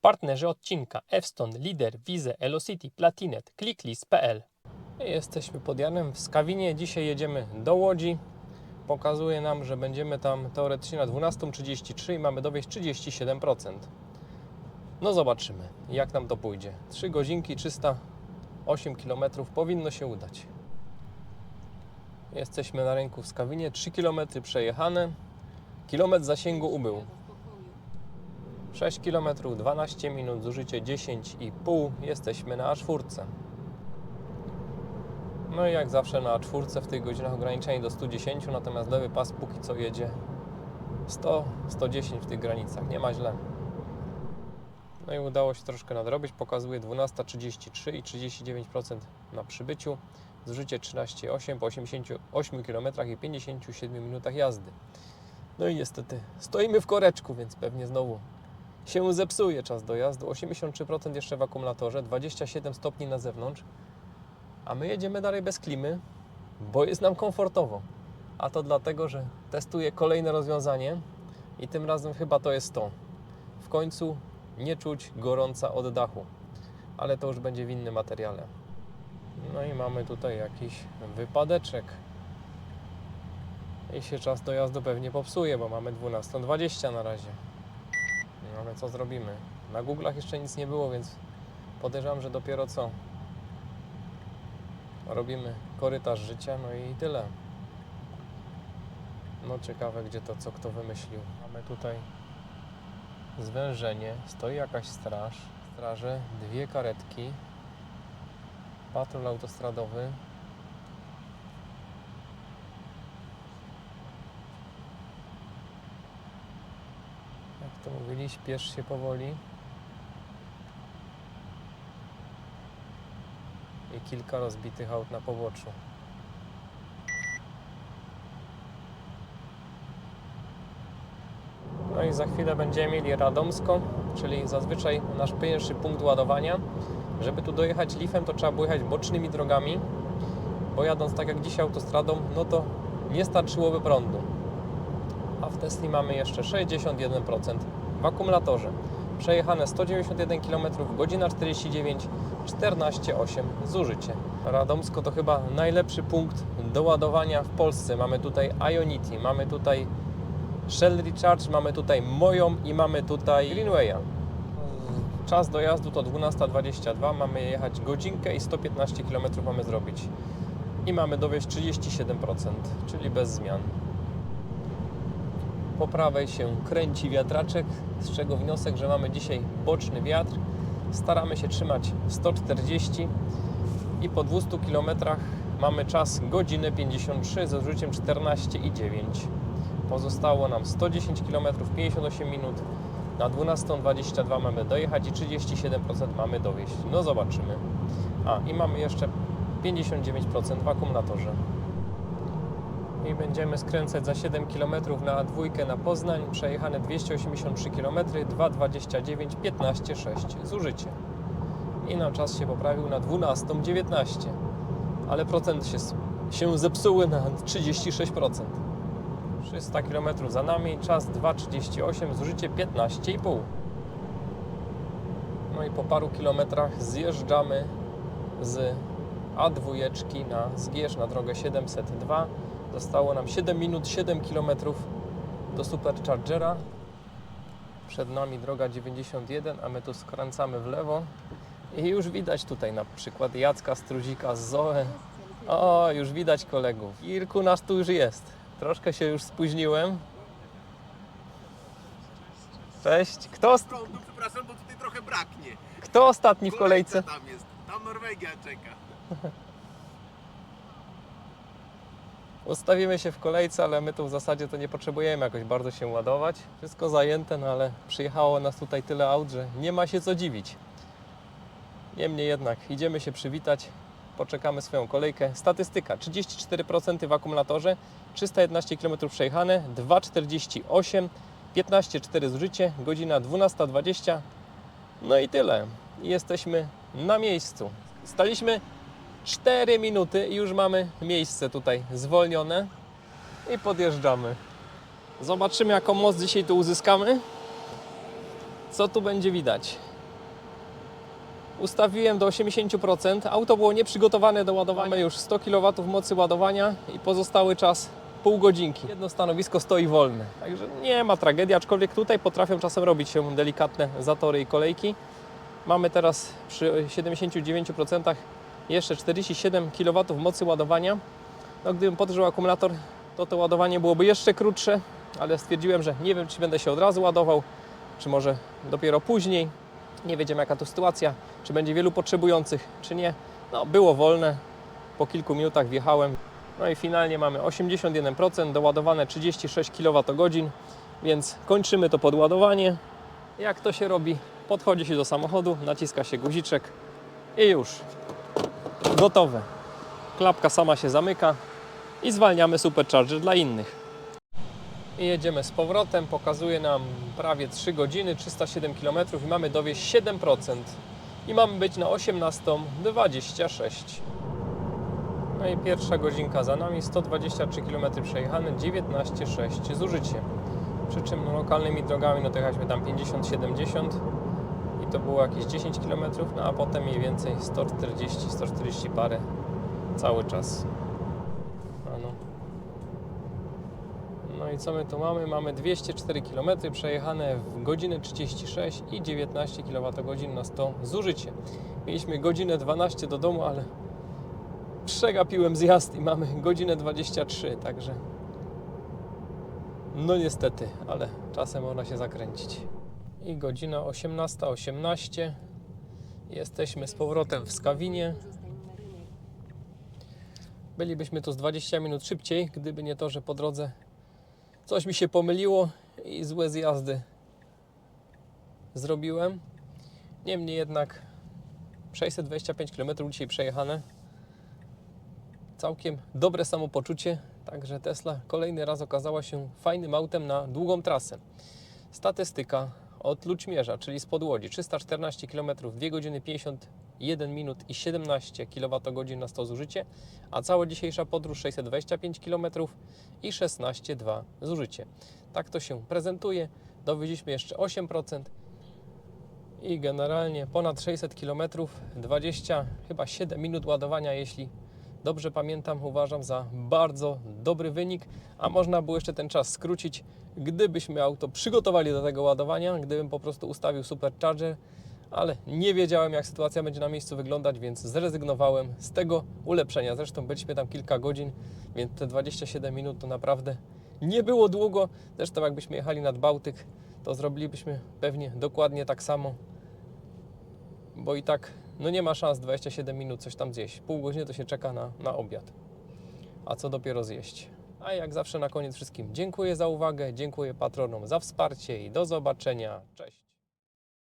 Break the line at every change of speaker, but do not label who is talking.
Partnerzy odcinka Efston, Lider, Wize, Elocity, Platinet, Clicklist.pl Jesteśmy pod Janem w Skawinie. Dzisiaj jedziemy do Łodzi. Pokazuje nam, że będziemy tam teoretycznie na 12.33 i mamy dowieść 37%. No zobaczymy, jak nam to pójdzie. 3 godzinki, 308 km powinno się udać. Jesteśmy na rynku w Skawinie, 3 km przejechane, kilometr zasięgu ubył. 6 km, 12 minut, zużycie 10,5, jesteśmy na A4. No i jak zawsze na A4 w tych godzinach ograniczenie do 110, natomiast lewy pas póki co jedzie 100, 110 w tych granicach, nie ma źle. No i udało się troszkę nadrobić, pokazuje 12.33 i 39% na przybyciu, zużycie 13,8 po 88 km i 57 minutach jazdy. No i niestety stoimy w koreczku, więc pewnie znowu się zepsuje czas dojazdu. 83% jeszcze w akumulatorze, 27 stopni na zewnątrz, a my jedziemy dalej bez klimy, bo jest nam komfortowo. A to dlatego, że testuję kolejne rozwiązanie i tym razem chyba to jest to. W końcu nie czuć gorąca od dachu, ale to już będzie w innym materiale. No i mamy tutaj jakiś wypadeczek. I się czas dojazdu pewnie popsuje, bo mamy 12.20 na razie. No ale co zrobimy? Na Google'ach jeszcze nic nie było, więc podejrzewam, że dopiero co. Robimy korytarz życia, no i tyle. No ciekawe, gdzie to, co kto wymyślił. Mamy tutaj zwężenie, stoi jakaś straż, straże, dwie karetki, patrol autostradowy. To mówili, śpiesz się powoli. I kilka rozbitych aut na poboczu. No i za chwilę będziemy mieli Radomsko, czyli zazwyczaj nasz pierwszy punkt ładowania. Żeby tu dojechać lifem, to trzeba było jechać bocznymi drogami, bo jadąc tak jak dzisiaj autostradą, no to nie starczyłoby prądu. W Tesli mamy jeszcze 61% w akumulatorze. Przejechane 191 km, godzina 49, 14,8 zużycie. Radomsko to chyba najlepszy punkt do ładowania w Polsce. Mamy tutaj Ionity, mamy tutaj Shell Recharge, mamy tutaj moją i mamy tutaj Greenwaya. Czas dojazdu to 12.22, mamy jechać godzinkę i 115 km mamy zrobić. I mamy dowieść 37%, czyli bez zmian. Po prawej się kręci wiatraczek, z czego wniosek, że mamy dzisiaj boczny wiatr. Staramy się trzymać 140 i po 200 km mamy czas godzinę 53 ze zużyciem 14,9. Pozostało nam 110 km, 58 minut. Na 12.22 mamy dojechać i 37% mamy dowieść. No zobaczymy. A i mamy jeszcze 59% w akumulatorze. I będziemy skręcać za 7 km na dwójkę na Poznań. Przejechane 283 km, 2,29, 15,6 zużycie. I nam czas się poprawił na 12,19. Ale procent się, się zepsuły na 36%. 300 km za nami, czas 2,38, zużycie 15,5. No i po paru kilometrach zjeżdżamy z A2 na Zgierz na drogę 702. Zostało nam 7 minut 7 km do Superchargera. Przed nami droga 91, a my tu skręcamy w lewo. I już widać tutaj na przykład Jacka Struzika z Zoe. O, już widać kolegów. Kilku nas tu już jest. Troszkę się już spóźniłem. Cześć. Kto, ost-
przepraszam, bo tutaj trochę braknie.
kto ostatni w kolejce?
tam jest, tam Norwegia czeka.
Ustawimy się w kolejce, ale my tu w zasadzie to nie potrzebujemy jakoś bardzo się ładować. Wszystko zajęte, no ale przyjechało nas tutaj tyle aut, że nie ma się co dziwić. Niemniej jednak idziemy się przywitać, poczekamy swoją kolejkę. Statystyka 34% w akumulatorze, 311 km przejechane, 2,48, 15,4 zużycie, godzina 12.20. No i tyle. Jesteśmy na miejscu. Staliśmy 4 minuty i już mamy miejsce tutaj zwolnione i podjeżdżamy. Zobaczymy jaką moc dzisiaj tu uzyskamy. Co tu będzie widać? ustawiłem do 80%. Auto było nieprzygotowane do ładowania. Mamy już 100 kW mocy ładowania i pozostały czas pół godzinki. Jedno stanowisko stoi wolne, także nie ma tragedii, aczkolwiek tutaj potrafią czasem robić się delikatne zatory i kolejki. Mamy teraz przy 79% jeszcze 47 kW mocy ładowania. No, gdybym podżył akumulator, to to ładowanie byłoby jeszcze krótsze, ale stwierdziłem, że nie wiem, czy będę się od razu ładował, czy może dopiero później. Nie wiedziałem, jaka to sytuacja, czy będzie wielu potrzebujących, czy nie. No, było wolne, po kilku minutach wjechałem. No i finalnie mamy 81%, doładowane 36 kWh, więc kończymy to podładowanie. Jak to się robi? Podchodzi się do samochodu, naciska się guziczek i już gotowe. Klapka sama się zamyka i zwalniamy supercharger dla innych. I jedziemy z powrotem, pokazuje nam prawie 3 godziny, 307 km i mamy dowieść 7%. I mamy być na 18.26. No i pierwsza godzinka za nami, 123 km przejechane, 19,6 zużycie. Przy czym no, lokalnymi drogami no tam 50-70 i to było jakieś 10 km, no a potem mniej więcej 140-140 parę cały czas. A no. No i co my tu mamy? Mamy 204 km przejechane w godzinę 36 i 19 kWh na 100 zużycie. Mieliśmy godzinę 12 do domu, ale przegapiłem zjazd i mamy godzinę 23, także no niestety, ale czasem można się zakręcić. I godzina 18.18. 18. Jesteśmy z powrotem w Skawinie. Bylibyśmy tu z 20 minut szybciej, gdyby nie to, że po drodze coś mi się pomyliło i złe zjazdy zrobiłem. Niemniej jednak 625 km dzisiaj przejechane. Całkiem dobre samopoczucie, także Tesla kolejny raz okazała się fajnym autem na długą trasę. Statystyka od Luczmierza, czyli z Podłodzi, 314 km, 2 godziny 51 minut i 17 kWh na 100 zużycie, a cała dzisiejsza podróż 625 km i 16,2 zużycie. Tak to się prezentuje. Dowieźliśmy jeszcze 8% i generalnie ponad 600 km, 20 chyba 7 minut ładowania, jeśli dobrze pamiętam, uważam za bardzo dobry wynik, a można było jeszcze ten czas skrócić, gdybyśmy auto przygotowali do tego ładowania, gdybym po prostu ustawił supercharger, ale nie wiedziałem jak sytuacja będzie na miejscu wyglądać, więc zrezygnowałem z tego ulepszenia. Zresztą byliśmy tam kilka godzin, więc te 27 minut to naprawdę nie było długo. Zresztą jakbyśmy jechali nad Bałtyk, to zrobilibyśmy pewnie dokładnie tak samo, bo i tak no nie ma szans 27 minut coś tam zjeść. Pół godziny to się czeka na, na obiad. A co dopiero zjeść? A jak zawsze na koniec wszystkim dziękuję za uwagę, dziękuję patronom za wsparcie i do zobaczenia. Cześć!